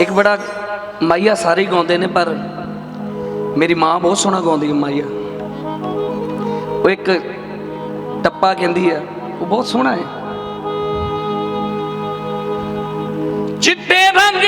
ਇੱਕ ਬੜਾ ਮਾਈਆ ਸਾਰੇ ਗਾਉਂਦੇ ਨੇ, ਪਰ ਮੇਰੀ ਮਾਂ ਬਹੁਤ ਸੋਹਣਾ ਗਾਉਂਦੀ ਹੈ ਮਾਈਆ। ਉਹ ਇੱਕ ਟੱਪਾ ਕਹਿੰਦੀ ਆ ਉਹ ਬਹੁਤ ਸੋਹਣਾ ਹੈ। ਚਿੱਟੇ ਰੰਗ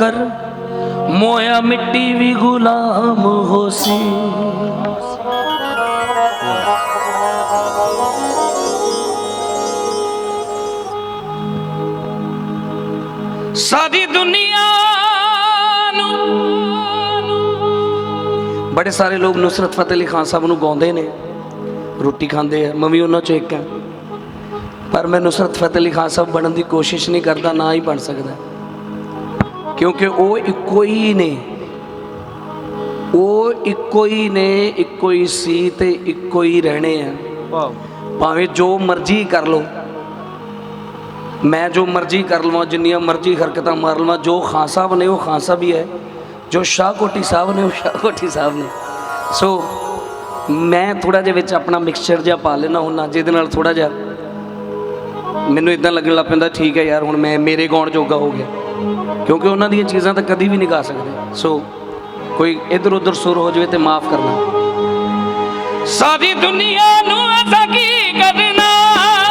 ਮੈਂ ਨੌਕਰ ਮੋਇਆ ਮਿੱਟੀ ਵੀ ਗੁਲਾਮ ਹੋਸੀ। ਸਾਰੀ ਦੁਨੀਆ ਬੜੇ ਸਾਰੇ ਲੋਕ ਨੁਸਰਤ ਫਤਿਹ ਅਲੀ ਖਾਨ ਸਾਹਿਬ ਨੂੰ ਗਾਉਂਦੇ ਨੇ, ਰੋਟੀ ਖਾਂਦੇ ਆ, ਮੈਂ ਵੀ ਉਹਨਾਂ ਚੋਂ ਇੱਕ ਹਾਂ। ਪਰ ਮੈਂ ਨੁਸਰਤ ਫਤਿਹ ਅਲੀ ਖਾਨ ਸਾਹਿਬ ਬਣਨ ਦੀ ਕੋਸ਼ਿਸ਼ ਨਹੀਂ ਕਰਦਾ, ਨਾ ਹੀ ਬਣ ਸਕਦਾ। ਕਿਉਂਕਿ ਉਹ ਇੱਕੋ ਹੀ ਨੇ। ਉਹ ਇੱਕੋ ਹੀ ਨੇ ਇੱਕੋ ਹੀ ਸੀ ਤੇ ਇੱਕੋ ਹੀ ਰਹਿਣੇ ਆ। ਭਾਵੇਂ ਜੋ ਮਰਜ਼ੀ ਕਰ ਲਓ। ਮੈਂ ਜੋ ਮਰਜ਼ੀ ਕਰ ਲਵਾਂ ਜਿੰਨੀਆਂ ਮਰਜ਼ੀ ਹਰਕਤਾਂ ਮਾਰ ਲਵਾਂ ਜੋ ਖਾਨ ਸਾਹਿਬ ਨੇ ਉਹ ਖਾਨ ਸਾਹਿਬ ਹੀ ਹੈ। ਜੋ ਸ਼ਾਹ ਕੋਟੀ ਸਾਹਿਬ ਨੇ ਉਹ ਸ਼ਾਹ ਕੋਟੀ ਸਾਹਿਬ ਨੇ। ਸੋ ਮੈਂ ਥੋੜਾ ਜਿਹਾ ਵਿੱਚ ਆਪਣਾ ਮਿਕਸਚਰ ਜਿਹਾ ਪਾ ਲੈਣਾ ਹੁੰਦਾ ਜਿਹਦੇ ਨਾਲ ਥੋੜਾ ਜਿਹਾ ਮੈਨੂੰ ਇਦਾਂ ਲੱਗਣ ਲੱਗ ਪੈਂਦਾ ਠੀਕ ਹੈ ਯਾਰ ਹੁਣ ਮੈਂ ਮੇਰੇ ਗਾਉਣ ਜੋਗਾ ਹੋ ਗਿਆ। ਕਿਉਂਕਿ ਉਹਨਾਂ ਦੀਆਂ ਚੀਜ਼ਾਂ ਤਾਂ ਕਦੀ ਵੀ ਨਹੀਂ ਗਾ ਸਕਦੇ। ਸੋ ਕੋਈ ਇਧਰ ਉਧਰ ਸੁਰ ਹੋ ਜਾਵੇ ਤੇ ਮਾਫ ਕਰਨਾ। ਸਾਰੀ ਦੁਨੀਆ ਨੂੰ ਅਸਾਂ ਕੀ ਕਰਨਾ?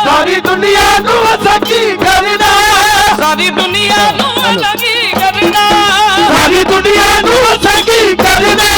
ਸਾਰੀ ਦੁਨੀਆ ਨੂੰ ਅਸਾਂ ਕੀ ਕਰਨਾ? ਸਾਰੀ ਦੁਨੀਆ ਨੂੰ ਅਸਾਂ ਕੀ ਕਰਨਾ? ਸਾਰੀ ਦੁਨੀਆ ਨੂੰ ਅਸਾਂ ਕੀ ਕਰਨਾ?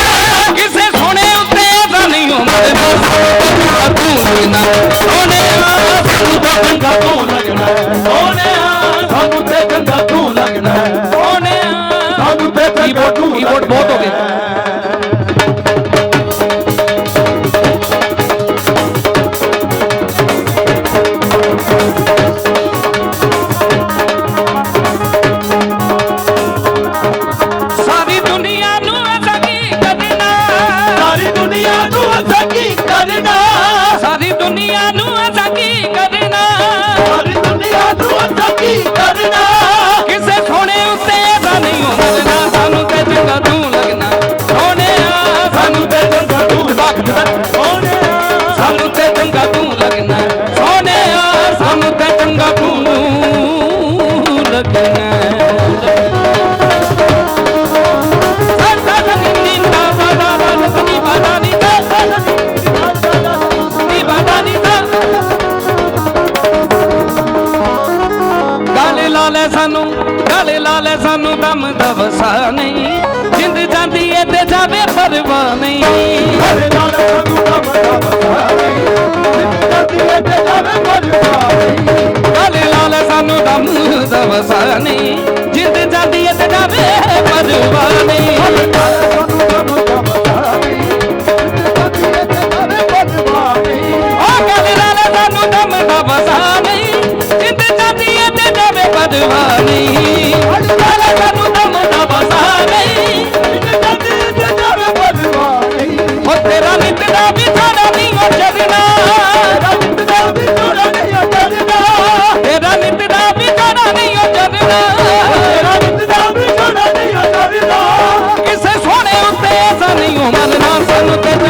ਲਾ ਲੈ ਸਾਨੂੰ ਗਾਲੇ ਲਾ ਲੈ ਸਾਨੂੰ ਦਮ ਦਵਸਾ ਨਹੀਂ। ਜਿੰਦ ਜਾਂਦੀ ਏ ਤੇ ਜਾਵੇ ਪਰਵਾਹ ਨਹੀਂ। ਸਾਨੂੰ ਤੇ ਜਾਵੇ ਗਾਲੇ ਲਾ ਲੈ ਸਾਨੂੰ ਦਮ ਦਵਸਾ ਨਹੀਂ। ਨਹੀਂ ਗਾਲੇ ਸਾਨੂੰ ਦਮ ਨਹੀਂ ਜੱਤੀ ਤੇ ਜਾਵੇ ਮਰਵਾ ਓ ਤੇਰਾ ਨਿਤ ਦਾ ਵਿਛਾੜਾ ਨਹੀਂ ਜਗਨਾ ਰੱਬ ਦਾ ਵੀ ਤੋੜਾ ਨਹੀਂ ਕਰਨਾ ਤੇਰਾ ਨਿਤ ਦਾ ਵਿਛਾੜਾ ਨਹੀਂ ਓ ਜਗਨਾ ਤੇਰਾ ਨਿਤ ਦਾ ਵੀ ਤੋੜਾ ਨਹੀਂ ਕਰਨਾ ਕਿਸੇ ਸੋਹਣੇ ਉੱਤੇ ਐਸਾ ਨਹੀਂ ਉਮਰਨਾ ਸਾਨੂੰ ਤੇ ਤੂੰ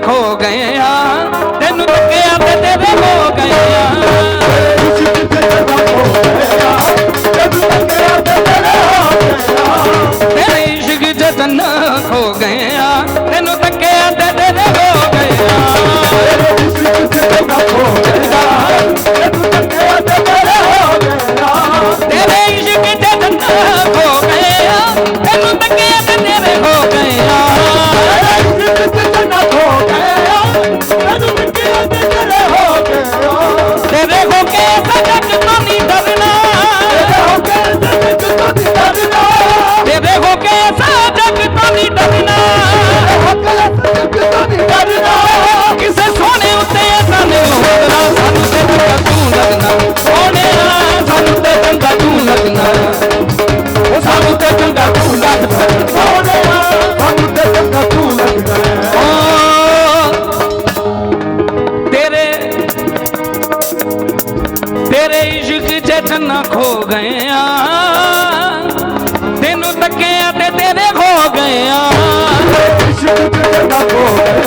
ਖੋ ਗਏ ਇਸ਼ਕ ਤੇ